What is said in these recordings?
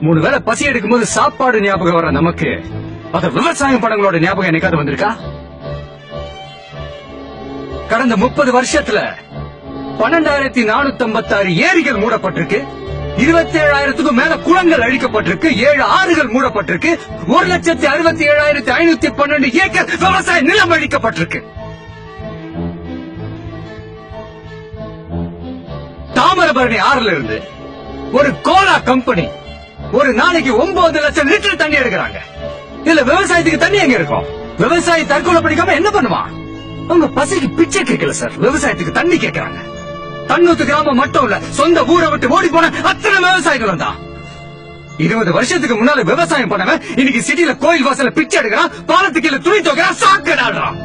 மூணு வேளை பசி எடுக்கும் போது சாப்பாடு ஞாபகம் வர நமக்கு அத விவசாயம் படங்களோட ஞாபகம் எனக்காவது வந்திருக்கா? கடந்த முப்பது வருஷத்துல பன்னெண்டாயிரத்தி நானூத்தி ஐம்பத்தி ஆறு ஏரிகள் மூடப்பட்டிருக்கு இருபத்தி ஏழாயிரத்துக்கும் மேல குளங்கள் அழிக்கப்பட்டிருக்கு ஏழு ஆறுகள் மூடப்பட்டிருக்கு ஒரு லட்சத்தி அறுபத்தி ஏழாயிரத்தி ஐநூத்தி பன்னெண்டு ஏக்கர் விவசாய நிலம் அழிக்கப்பட்டிருக்கு. தாமிரபரணி ஆறுல இருந்து ஒரு கோலா கம்பெனி ஒரு நாளைக்கு ஒன்பது லட்சம் லிட்டர் தண்ணி எடுக்கிறாங்க. இதுல விவசாயத்துக்கு தண்ணி எங்க இருக்கும்? விவசாயி தற்கொலை படிக்காம என்ன பண்ணுவான்? அவங்க பசிக்கு பிச்சை கேட்கல சார் விவசாயத்துக்கு தண்ணி கேட்கறாங்க. தன்னூத்து கிராமம் மட்டும் இல்ல சொந்த ஊரை விட்டு ஓடி போன அத்தனை விவசாயிகளும் தான். இருபது வருஷத்துக்கு முன்னால விவசாயம் பண்ணவன் இன்னைக்கு சிட்டில கோயில் வாசல பிச்சை எடுக்கிறான் பாலத்துக்கு கீழே துணி துவைக்கிறான் சாக்கடாடுறான்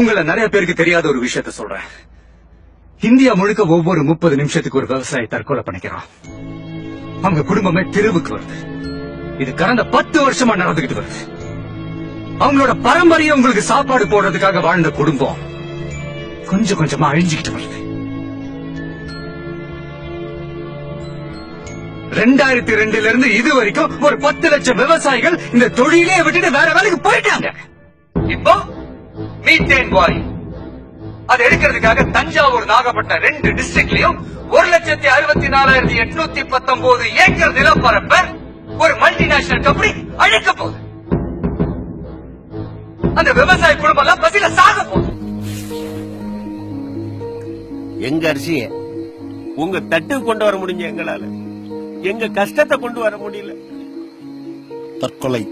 உங்களை நிறைய பேருக்கு தெரியாத ஒரு விஷயத்த சொல்றேன். இந்தியா முழுக்க ஒவ்வொரு முப்பது நிமிஷத்துக்கு ஒரு விவசாயி தற்கொலை பண்ணிக்கிறான். அவங்க குடும்பமே தெருவுக்கு வருது. இது கடந்த பத்து வருஷமா நடந்துகிட்டு வருது. அவங்களோட பரம்பரையை உங்களுக்கு சாப்பாடு போடுறதுக்காக வாழ்ந்த குடும்பம். கொஞ்சம் கொஞ்சமா அழிஞ்சுக்கிட்டு வருது. ரெண்டாயிரத்தி ரெண்டுல இருந்து இது வரைக்கும் ஒரு பத்து லட்சம் விவசாயிகள் இந்த தொழிலே விட்டுட்டு வேற வேலைக்கு போயிட்டாங்க. இப்போ மீத்தேன் வாயு அது எடுக்கிறதுக்காக தஞ்சாவூர் நாகப்பட்டினம் ரெண்டு டிஸ்ட்ரிக்ட்லயும் ஒரு லட்சத்தி அறுபத்தி நாலாயிரத்தி எட்நூத்தி பத்தொன்பது ஏக்கர் நிலப்பரப்ப ஒரு மல்டிநேஷனல் கம்பெனி அழிக்க போகுது. அந்த விவசாய குடும்பம் எல்லாம் பசியில சாக போகுது. எங்க அரிசிய உங்க தட்டு கொண்டு வர முடிஞ்ச எங்களால? எங்க கஷ்டத்தை கொண்டு வர முடியல? தற்கொலை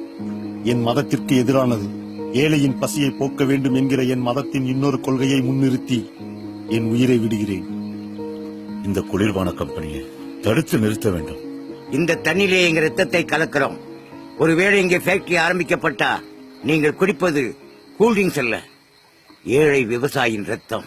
என் மதத்திற்கு எதிரானது. ஏழையின் பசியை போக்க வேண்டும் என்கிற என் மதத்தின் இன்னொரு கொள்கையை முன்னிறுத்தி என் உயிரை விடுகிறேன். இந்த குளிர்பான கம்பெனியை தடுத்து நிறுத்த வேண்டும். இந்த தண்ணிலே எங்க ரத்தத்தை கலக்கிறோம். ஒருவேளை இங்கே ஃபேக்டரி ஆரம்பிக்கப்பட்டா நீங்கள் குடிப்பது கூல்ட்ரிங்க்ஸ் அல்ல ஏழை விவசாயின் ரத்தம்.